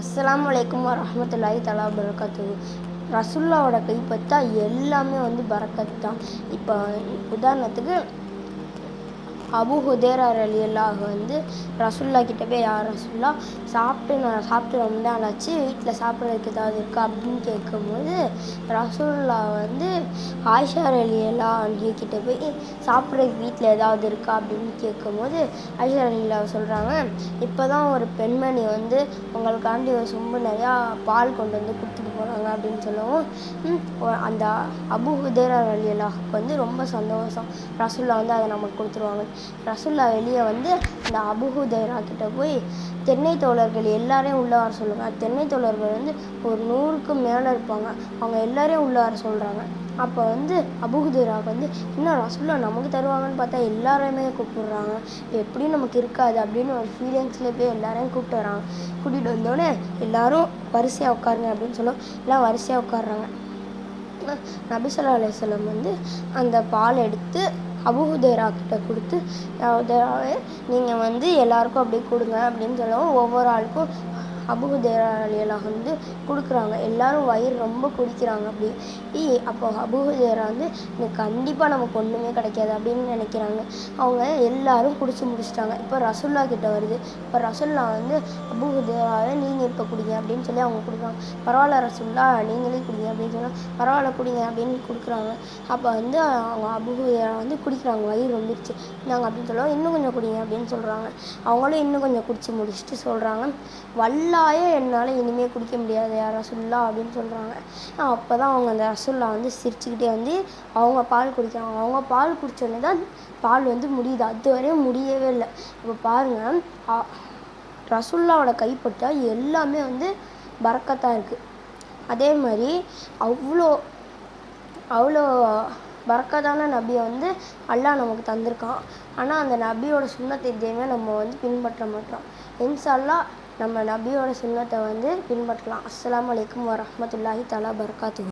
அஸ்லாம் வலைக்கம் வரமத்துல்லாஹி தலா பரக்காத்து ரசுல்லாவோட கைப்பற்றா எல்லாமே வந்து பறக்கத்து தான். இப்போ உதாரணத்துக்கு அபு ஹுதேரா அல்லாஹ் வந்து ரசுல்லா கிட்ட போய் யார் ரசுல்லா சாப்பிட்டு நான் சாப்பிட்டு ரொம்ப நாள் ஆச்சு வீட்டில் சாப்பிட்றதுக்கு ஏதாவது இருக்கா? அப்படின்னு கேட்கும்போது ரசுல்லா வந்து ஆயிஷா அல்லா அலி கிட்ட போய் சாப்பிட்றதுக்கு வீட்டில் ஏதாவது இருக்கா? அப்படின்னு கேட்கும்போது ஆயிஷா ரலியல்லா சொல்கிறாங்க இப்போ தான் ஒரு பெண்மணி வந்து உங்களுக்காண்டி ஒரு சொம்பு நிறையா பால் கொண்டு வந்து கொடுத்துட்டு போகிறாங்க அப்படின்னு சொல்லவும் அந்த அபு ஹுதேரா ரலியல்லாஹுக்கு வந்து ரொம்ப சந்தோஷம். ரசுல்லா வந்து அதை நமக்கு கொடுத்துருவாங்க. ரசுல்லா வெளியே வந்து இந்த அபுஹுதைரா கிட்ட போய் தென்னை தோழர்கள் எல்லாரையும் உள்ள வர சொல்லுங்க. தென்னை தோழர்கள் வந்து ஒரு நூறுக்கு மேலே இருப்பாங்க. அவங்க எல்லாரையும் உள்ள வர சொல்கிறாங்க அப்போ வந்து அபுகுதுராவுக்கு வந்து இன்னும் ரசுல்லா நமக்கு தருவாங்கன்னு பார்த்தா எல்லாரையுமே கூப்பிடுறாங்க. எப்படியும் நமக்கு இருக்காது அப்படின்னு ஒரு ஃபீலிங்ஸ்லேயே போய் எல்லாரையும் கூப்பிட்டு வராங்க. கூட்டிகிட்டு வந்தோடனே எல்லாரும் வரிசையாக உட்காருங்க அப்படின்னு சொல்லுவோம் எல்லாம் வரிசையாக உட்காடுறாங்க நபிசல்லா அலையம் வந்து அந்த பால் எடுத்து அபுஹுதேரா கிட்ட கொடுத்து நீங்கள் வந்து எல்லாருக்கும் அப்படியே கொடுங்க அப்படின்னு சொல்லவும் ஒவ்வொரு ஆளுக்கும் அபுஹுதேரா அலியெல்லாம் வந்து கொடுக்குறாங்க. எல்லாரும் வயிறு ரொம்ப குடிக்கிறாங்க அப்படி. ஈ அப்போ அபுஹுதேரா வந்து கண்டிப்பாக நமக்கு ஒன்றுமே கிடைக்காது அப்படின்னு நினைக்கிறாங்க. அவங்க எல்லாரும் குடிச்சு முடிச்சிட்டாங்க. இப்போ ரசுல்லா கிட்ட வருது. இப்போ ரசுல்லா வந்து அபுஹுதேராவை நீங்கள் இப்போ குடிங்க அப்படின்னு சொல்லி அவங்க கொடுக்குறாங்க. பரவாயில்ல ரசுல்லா நீங்களே குடிங்க அப்படின்னு சொன்னால் பரவாயில்ல குடிங்க அப்படின்னு கொடுக்குறாங்க. அப்போ வந்து அவங்க அபுஹுதேரா வந்து குடிக்கிறாங்க. வயிறு வந்துருச்சு. நாங்கள் அப்படின்னு சொல்லுவோம். இன்னும் கொஞ்சம் குடிங்க அப்படின்னு சொல்கிறாங்க அவங்களும் இன்னும் கொஞ்சம் குடிச்சு முடிச்சுட்டு சொல்கிறாங்க வல்ல வல்லாய என்னால் இனிமேல் குடிக்க முடியாது யார் ரசுல்லா அப்படின்னு சொல்கிறாங்க அப்போ தான் அவங்க அந்த ரசுல்லா வந்து சிரிச்சுக்கிட்டே வந்து அவங்க பால் குடிக்கிறாங்க. அவங்க பால் குடித்தோடனே தான் பால் வந்து முடியுது. அது வரையும் முடியவே இல்லை. இப்போ பாருங்கள் அ- ரசுல்லாவோட கைப்பட்டால் எல்லாமே வந்து பறக்கத்தான் இருக்குது அதே மாதிரி அவ்வளோ அவ்வளோ பறக்கதான நபியை வந்து அல்லாஹ் நமக்கு தந்திருக்கான். ஆனால் அந்த நபியோட சுண்ணத்தை எதையுமே நம்ம வந்து பின்பற்ற மாட்டோம். இன்ஷா நம்ம நபியோட சுண்ணத்தை வந்து பின்பற்றலாம். அஸ்ஸலாமு அலைக்கும் வரமத்துல்லாஹி தலா பர்காத்து